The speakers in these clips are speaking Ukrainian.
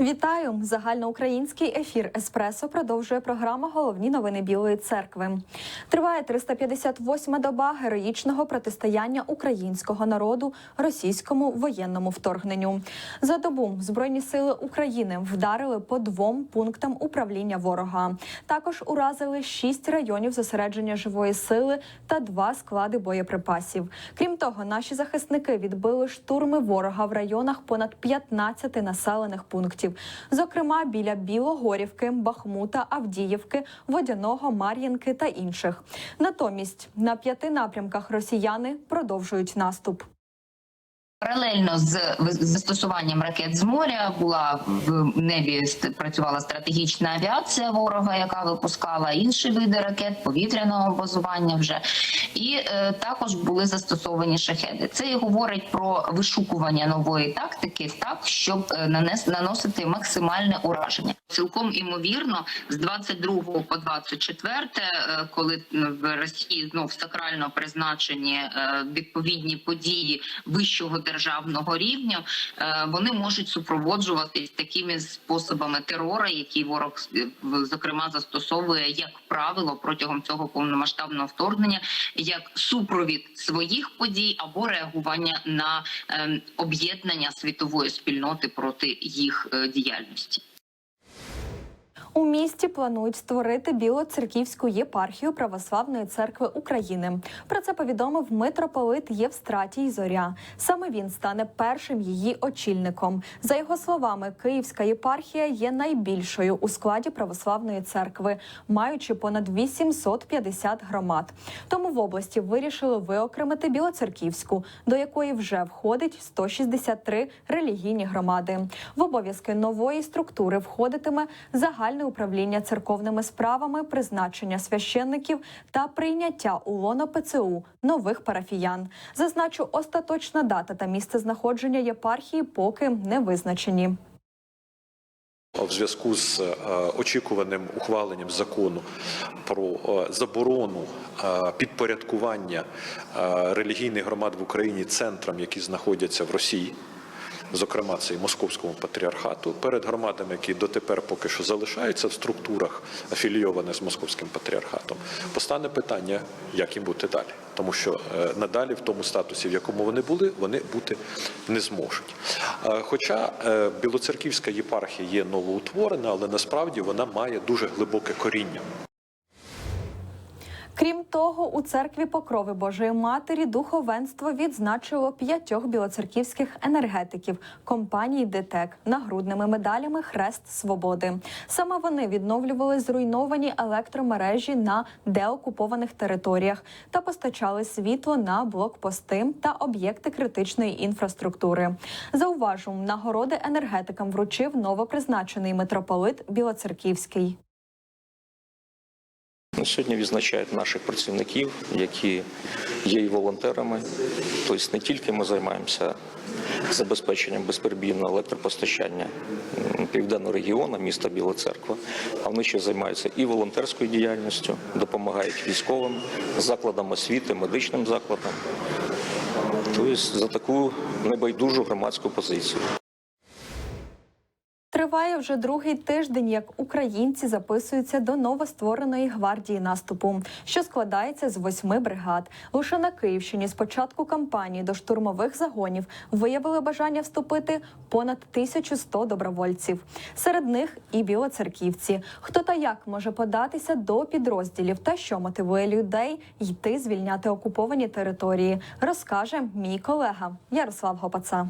Вітаю! Загальноукраїнський ефір Еспресо продовжує програма Головні новини Білої церкви. Триває 358-ма доба героїчного протистояння українського народу російському воєнному вторгненню. За добу збройні сили України вдарили по двом пунктам управління ворога. Також уразили шість районів зосередження живої сили та два склади боєприпасів. Крім того, наші захисники відбили штурми ворога в районах понад 15 населених пунктів, зокрема біля Білогорівки, Бахмута, Авдіївки, Водяного, Мар'їнки та інших. Натомість на п'яти напрямках росіяни продовжують наступ. Паралельно з застосуванням ракет з моря була в небі працювала стратегічна авіація ворога, яка випускала інші види ракет повітряного базування вже і е, також були застосовані шахеди. Це і говорить про вишукування нової тактики, так щоб е, нанес наносити максимальне ураження. Цілком імовірно, з 22 по 24, е, коли в Росії знов сакрально призначені е, відповідні події вищого державного рівня, е, вони можуть супроводжуватись такими способами терору, які ворог зокрема застосовує як правило протягом цього повномасштабного вторгнення, як супровід своїх подій або реагування на е, об'єднання світової спільноти проти їх діяльності. У місті планують створити білоцерківську єпархію Православної церкви України. Про це повідомив митрополит Євстратій Зоря. Саме він стане першим її очільником. За його словами, Київська єпархія є найбільшою у складі православної церкви, маючи понад 850 громад. Тому в області вирішили виокремити Білоцерківську, до якої вже входить 163 релігійні громади. В обов'язки нової структури входитиме загальне управління церковними справами, призначення священників та прийняття у лоно ПЦУ нових парафіян. Зазначу, остаточна дата та місце знаходження єпархії поки не визначені. в зв'язку з е, очікуваним ухваленням закону про е, заборону е, підпорядкування релігійних громад в Україні центрам, які знаходяться в Росії. Зокрема, це і московському патріархату перед громадами, які дотепер поки що залишаються в структурах, афілійованих з московським патріархатом, постане питання, як їм бути далі, тому що е, надалі в тому статусі, в якому вони були, вони бути не зможуть. Е, Хоча е, Білоцерківська єпархія є новоутворена, але насправді вона має дуже глибоке коріння. Крім того, у церкві Покрови Божої Матері духовенство відзначило п'ятьох білоцерківських енергетиків компанії ДТЕК нагрудними медалями Хрест Свободи. Саме вони відновлювали зруйновані електромережі на деокупованих територіях та постачали світло на блокпости та об'єкти критичної інфраструктури. Зауважу, нагороди енергетикам вручив новопризначений митрополит Білоцерківський. Сьогодні відзначають наших працівників, які є і волонтерами. Тобто не тільки ми займаємося забезпеченням безперебійного електропостачання південного регіону, міста Біла Церква, а вони ще займаються і волонтерською діяльністю, допомагають військовим, закладам освіти, медичним закладам. Тобто за таку небайдужу громадську позицію. Триває вже другий тиждень, як українці записуються до новоствореної гвардії наступу, що складається з восьми бригад. Лише на Київщині з початку кампанії до штурмових загонів виявили бажання вступити понад 1100 добровольців. Серед них і білоцерківці. Хто та як може податися до підрозділів та що мотивує людей йти звільняти окуповані території, розкаже мій колега Ярослав Гопаца.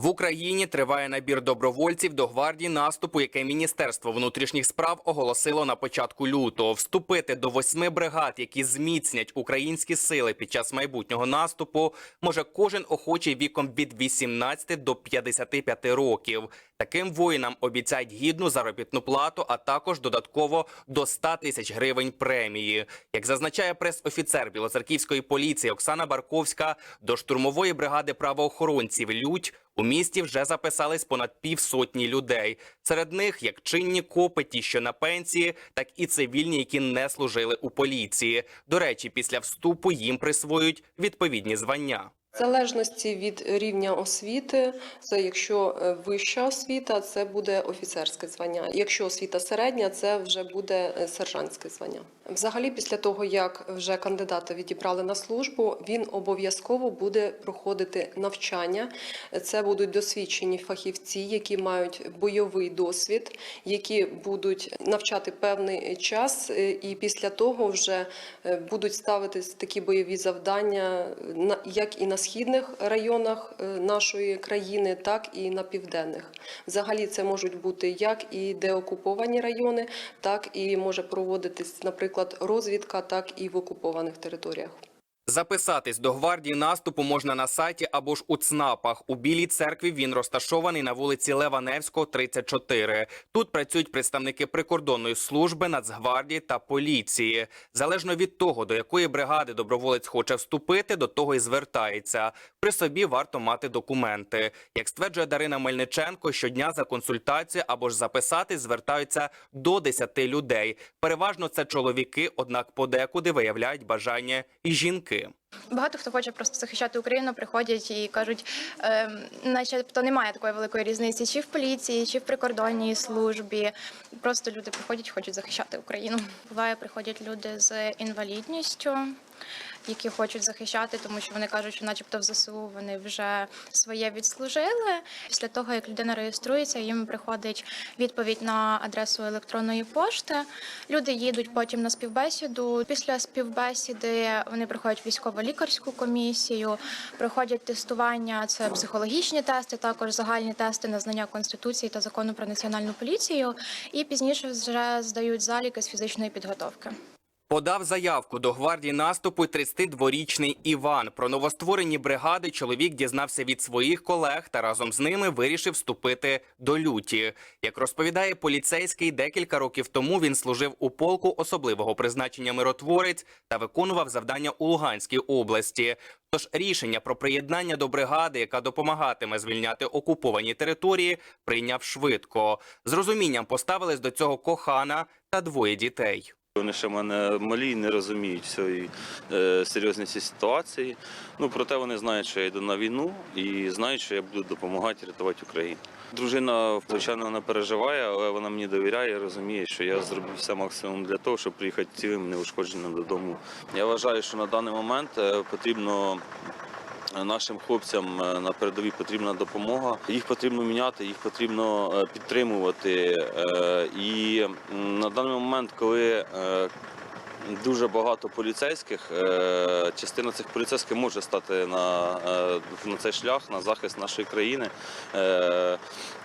В Україні триває набір добровольців до гвардії наступу, яке Міністерство внутрішніх справ оголосило на початку лютого. Вступити до восьми бригад, які зміцнять українські сили під час майбутнього наступу, може кожен охочий віком від 18 до 55 років. Таким воїнам обіцяють гідну заробітну плату, а також додатково до 100 тисяч гривень премії. Як зазначає прес-офіцер білоцерківської поліції Оксана Барковська, до штурмової бригади правоохоронців Лють у місті вже записались понад півсотні людей. Серед них як чинні копи, ті, що на пенсії, так і цивільні, які не служили у поліції. До речі, після вступу їм присвоюють відповідні звання. Залежності від рівня освіти, це якщо е, вища освіта, це буде офіцерське звання. Якщо освіта середня, це вже буде е, сержантське звання. Взагалі, після того як вже кандидата відібрали на службу, він обов'язково буде проходити навчання. Це будуть досвідчені фахівці, які мають бойовий досвід, які будуть навчати певний час, е, і після того вже будуть ставитись такі бойові завдання як і на східних районах е, нашої країни, так і на південних. Взагалі, це можуть бути як і деокуповані райони, так і може проводитись, наприклад, розвідка, так і в окупованих територіях. Записатись до гвардії наступу можна на сайті або ж у ЦНАПах. У Білій церкві він розташований на вулиці Лева Невського, 34. Тут працюють представники прикордонної служби, Нацгвардії та поліції. Залежно від того, до якої бригади доброволець хоче вступити, до того і звертається. При собі варто мати документи. Як стверджує Дарина Мельниченко, щодня за консультацію або ж записатись звертаються до 10 людей. Переважно це чоловіки, однак подекуди виявляють бажання і жінки. Багато хто хоче просто захищати Україну, приходять і кажуть, е, начебто немає такої великої різниці, чи в поліції, чи в прикордонній службі. Просто люди приходять, хочуть захищати Україну. Буває, приходять люди з інвалідністю, які хочуть захищати, тому що вони кажуть, що, начебто, в ЗСУ вони вже своє відслужили. Після того, як людина реєструється, їм приходить відповідь на адресу електронної пошти. Люди їдуть потім на співбесіду. Після співбесіди вони проходять військово-лікарську комісію, проходять тестування, це психологічні тести, також загальні тести на знання конституції та закону про національну поліцію. І пізніше вже здають заліки з фізичної підготовки. Подав заявку до гвардії наступу й 32-річний Іван. Про новостворені бригади чоловік дізнався від своїх колег та разом з ними вирішив вступити до люті. Як розповідає поліцейський, декілька років тому він служив у полку особливого призначення миротворець та виконував завдання у Луганській області. Тож рішення про приєднання до бригади, яка допомагатиме звільняти окуповані території, прийняв швидко. З розумінням поставились до цього кохана та двоє дітей. Вони ще мене малі, не розуміють всієї е, серйозності ситуації. Ну проте вони знають, що я йду на війну і знають, що я буду допомагати рятувати Україну. Дружина, звичайно, не переживає, але вона мені довіряє, розуміє, що я зробив все максимум для того, щоб приїхати цілим неушкодженим додому. Я вважаю, що на даний момент е, потрібно. Нашим хлопцям е, на передовій потрібна допомога. Їх потрібно міняти, їх потрібно е, підтримувати. Е, І на даний момент, коли дуже багато поліцейських, частина цих поліцейських може стати на, на цей шлях, на захист нашої країни.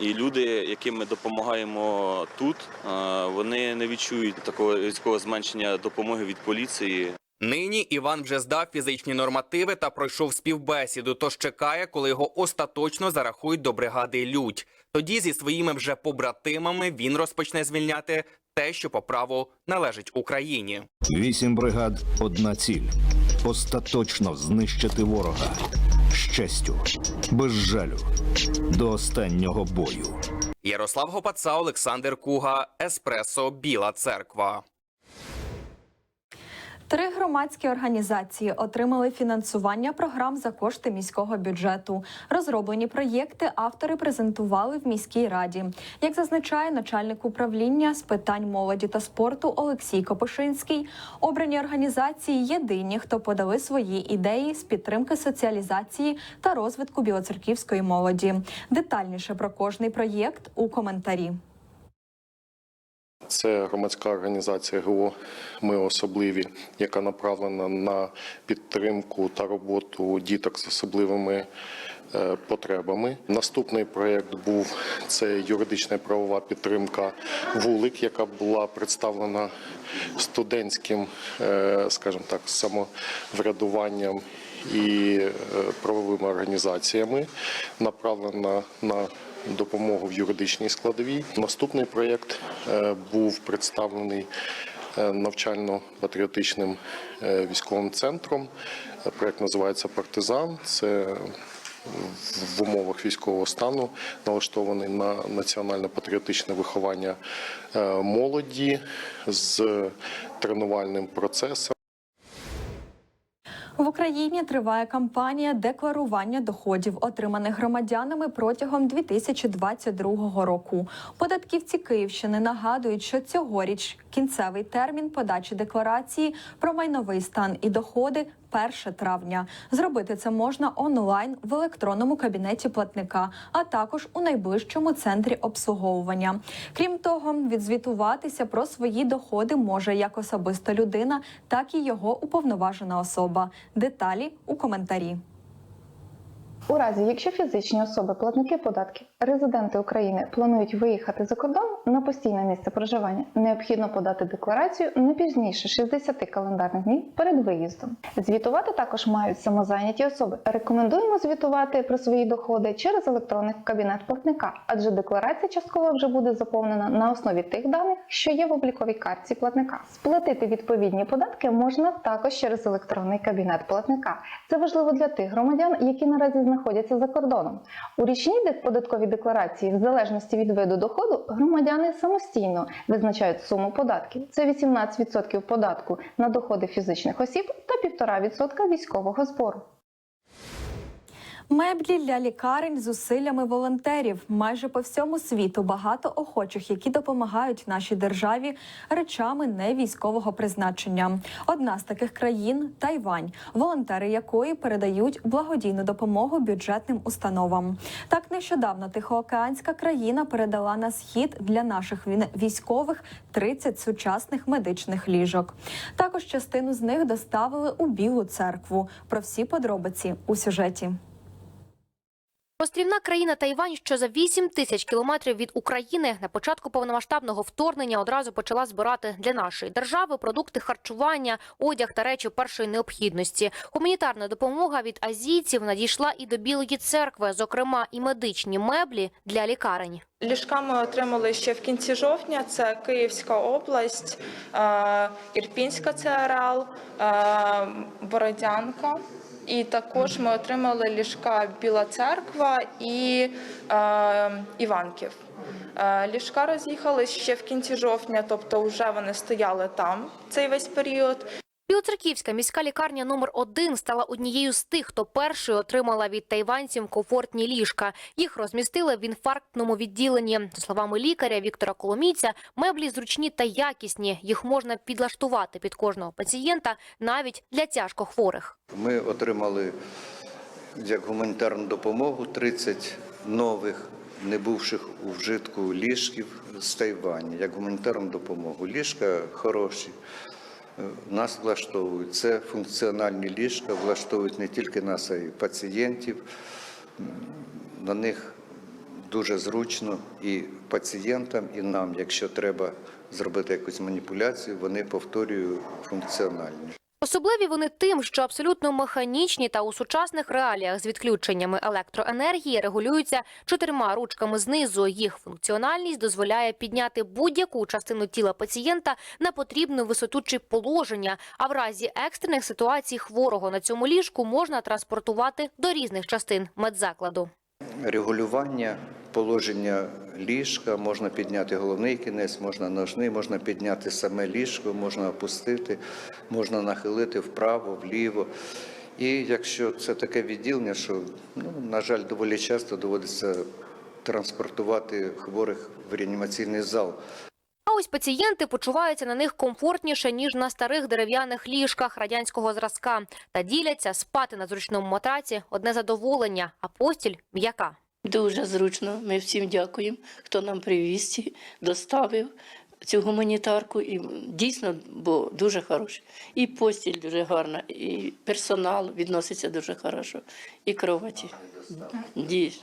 І люди, яким ми допомагаємо тут, вони не відчують такого різкого зменшення допомоги від поліції. Нині Іван вже здав фізичні нормативи та пройшов співбесіду, тож чекає, коли його остаточно зарахують до бригади Людь. Тоді зі своїми вже побратимами він розпочне звільняти те, що по праву належить Україні. Вісім бригад, одна ціль. Остаточно знищити ворога. Щастю, без жалю. До останнього бою. Ярослав Гопаца, Олександр Куга, Еспресо, Біла Церква. Три громадські організації отримали фінансування програм за кошти міського бюджету. Розроблені проєкти автори презентували в міській раді. Як зазначає начальник управління з питань молоді та спорту Олексій Копишинський, обрані організації єдині, хто подали свої ідеї з підтримки соціалізації та розвитку білоцерківської молоді. Детальніше про кожний проєкт у коментарі. Це громадська організація ГО Ми особливі, яка направлена на підтримку та роботу діток з особливими е, потребами. Наступний проєкт був це юридична правова підтримка вулик, яка була представлена студентським, е, скажімо так, самоврядуванням і е, правовими організаціями, направлена на допомогу в юридичній складовій. Наступний проєкт е, був представлений е, навчально-патріотичним е, військовим центром. Проєкт називається Партизан. Це в умовах військового стану налаштований на національно-патріотичне виховання молоді з тренувальним процесом. В Україні триває кампанія декларування доходів, отриманих громадянами протягом 2022 року. Податківці Київщини нагадують, що цьогоріч кінцевий термін подачі декларації про майновий стан і доходи 1 травня. Зробити це можна онлайн в електронному кабінеті платника, а також у найближчому центрі обслуговування. Крім того, відзвітуватися про свої доходи може як особиста людина, так і його уповноважена особа. Деталі у коментарі. У разі, якщо фізичні особи, платники податків, резиденти України планують виїхати за кордон на постійне місце проживання, необхідно подати декларацію не пізніше 60 календарних днів перед виїздом. Звітувати також мають самозайняті особи. Рекомендуємо звітувати про свої доходи через електронний кабінет платника, адже декларація частково вже буде заповнена на основі тих даних, що є в обліковій картці платника. Сплатити відповідні податки можна також через електронний кабінет платника. Це важливо для тих громадян, які наразі знаходяться за кордоном. У річній податковій декларації, в залежності від виду доходу, громадяни самостійно визначають суму податків. Це 18% податку на доходи фізичних осіб та 1,5% військового збору. Меблі для лікарень з зусиллями волонтерів. Майже по всьому світу багато охочих, які допомагають нашій державі речами не військового призначення. Одна з таких країн Тайвань, волонтери якої передають благодійну допомогу бюджетним установам. Так нещодавно Тихоокеанська країна передала на схід для наших військових 30 сучасних медичних ліжок. Також частину з них доставили у Білу церкву. Про всі подробиці у сюжеті. Острівна країна Тайвань, що за 8 тисяч кілометрів від України на початку повномасштабного вторгнення одразу почала збирати для нашої держави продукти харчування, одяг та речі першої необхідності. Гуманітарна допомога від азійців надійшла і до Білої церкви, зокрема і медичні меблі для лікарень. Ліжка ми отримали ще в кінці жовтня. Це Київська область, е, Ірпінська ЦРЛ, е, Бородянка. І також ми отримали ліжка Біла Церква і е, Іванків. Е, Ліжка роз'їхали ще в кінці жовтня, тобто вже вони стояли там цей весь період. Білоцерківська міська лікарня номер 1 стала однією з тих, хто першою отримала від тайванців комфортні ліжка. Їх розмістили в інфарктному відділенні. За словами лікаря Віктора Коломійця, меблі зручні та якісні. Їх можна підлаштувати під кожного пацієнта, навіть для тяжко хворих. Ми отримали як гуманітарну допомогу 30 нових, не бувших у вжитку ліжків з Тайвані, як гуманітарну допомогу. Ліжка хороші, нас влаштовують. Це функціональні ліжка, влаштовують не тільки нас, а й пацієнтів. На них дуже зручно і пацієнтам, і нам, якщо треба зробити якусь маніпуляцію, вони повторюють функціональні. Особливі вони тим, що абсолютно механічні та у сучасних реаліях з відключеннями електроенергії регулюються чотирма ручками знизу. Їх функціональність дозволяє підняти будь-яку частину тіла пацієнта на потрібну висоту чи положення. А в разі екстрених ситуацій хворого на цьому ліжку можна транспортувати до різних частин медзакладу. Регулювання положення ліжка, можна підняти головний кінець, можна ножний, можна підняти саме ліжко, можна опустити, можна нахилити вправо, вліво. І якщо це таке відділення, що, ну, на жаль, доволі часто доводиться транспортувати хворих в реанімаційний зал. Ось пацієнти почуваються на них комфортніше, ніж на старих дерев'яних ліжках радянського зразка. Та діляться спати на зручному матраці – одне задоволення, а постіль – м'яка. Дуже зручно. Ми всім дякуємо, хто нам привіз, доставив цю гуманітарку. І дійсно, бо дуже хороше. І постіль дуже гарна, і персонал відноситься дуже хорошо, і кроваті. Дійсно,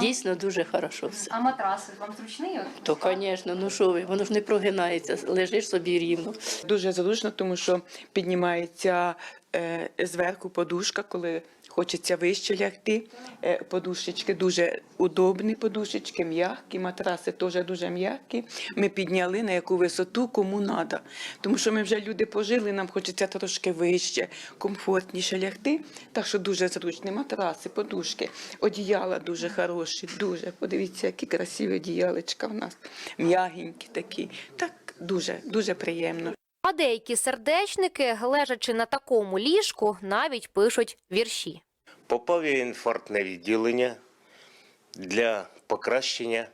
дійсно дуже хорошо все. А матраси вам зручний? То, звісно, ну що ви, воно ж не прогинається, лежиш собі рівно. Дуже зручно, тому що піднімається е, зверху подушка, коли хочеться вище лягти. Е, подушечки дуже удобні, подушечки, м'які, матраси теж дуже м'які. Ми підняли на яку висоту кому треба. Тому що ми вже люди пожили, нам хочеться трошки вище, комфортніше лягти. Так що дуже зручні матраси, подушки, одіяла дуже хороші, дуже. Подивіться, які красиві одіялечка в нас, м'ягенькі такі. Так дуже, дуже приємно. А деякі сердечники, лежачи на такому ліжку, навіть пишуть вірші. Попав я інфарктне відділення для покращення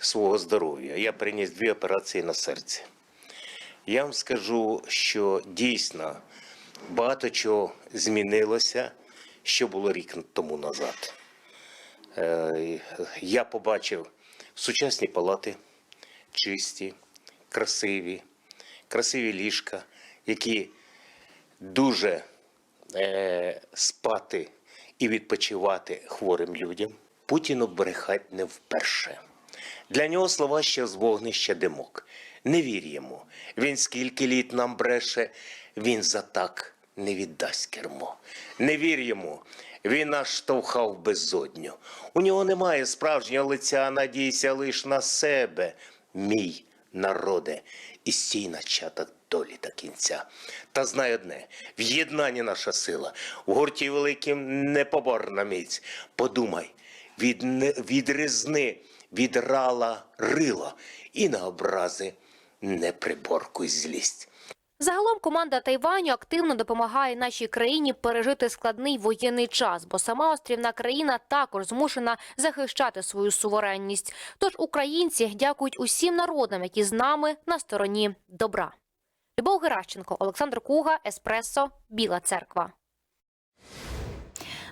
свого здоров'я. Я приніс дві операції на серці. Я вам скажу, що дійсно багато чого змінилося, що було рік тому назад. Е, Я побачив сучасні палати, чисті, красиві, красиві ліжка, які дуже е, спати і відпочивати хворим людям. Путіну брехать не вперше. Для нього слова ще з вогнища димок. Не вір йому. Він скільки літ нам бреше, він за так не віддасть кермо. Не вір йому. Він нас штовхав безодню. У нього немає справжнього лиця, надійся лиш на себе, мій народе, і стій начата долі до кінця. Та знай одне: в єднанні наша сила, в гурті великим непоборна міць. Подумай, від, не- від різни, від рала рила, і на образи не приборкуй злість. Загалом команда Тайваню активно допомагає нашій країні пережити складний воєнний час, бо сама острівна країна також змушена захищати свою суверенність. Тож українці дякують усім народам, які з нами на стороні добра. Любов Геращенко, Олександр Куга, Еспресо, Біла Церква.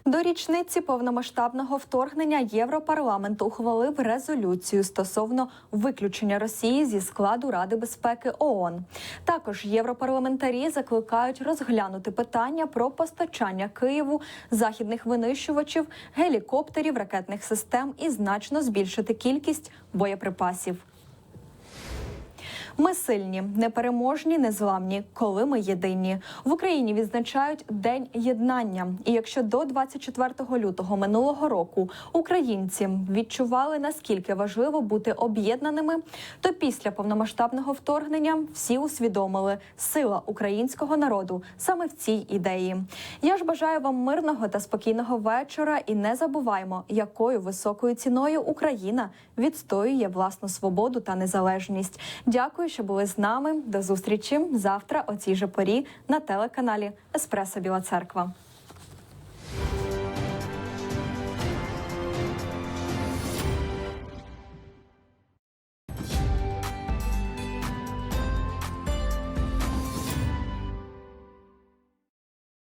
До річниці повномасштабного вторгнення Європарламент ухвалив резолюцію стосовно виключення Росії зі складу Ради безпеки ООН. Також європарламентарі закликають розглянути питання про постачання Києву західних винищувачів, гелікоптерів, ракетних систем і значно збільшити кількість боєприпасів. Ми сильні, непереможні, незламні, коли ми єдині. В Україні відзначають День єднання. І якщо до 24 лютого минулого року українці відчували наскільки важливо бути об'єднаними, то після повномасштабного вторгнення всі усвідомили сила українського народу саме в цій ідеї. Я ж бажаю вам мирного та спокійного вечора і не забуваймо, якою високою ціною Україна відстоює власну свободу та незалежність. Дякую, що були з нами. До зустрічі завтра о цій же порі на телеканалі Еспресо Біла Церква.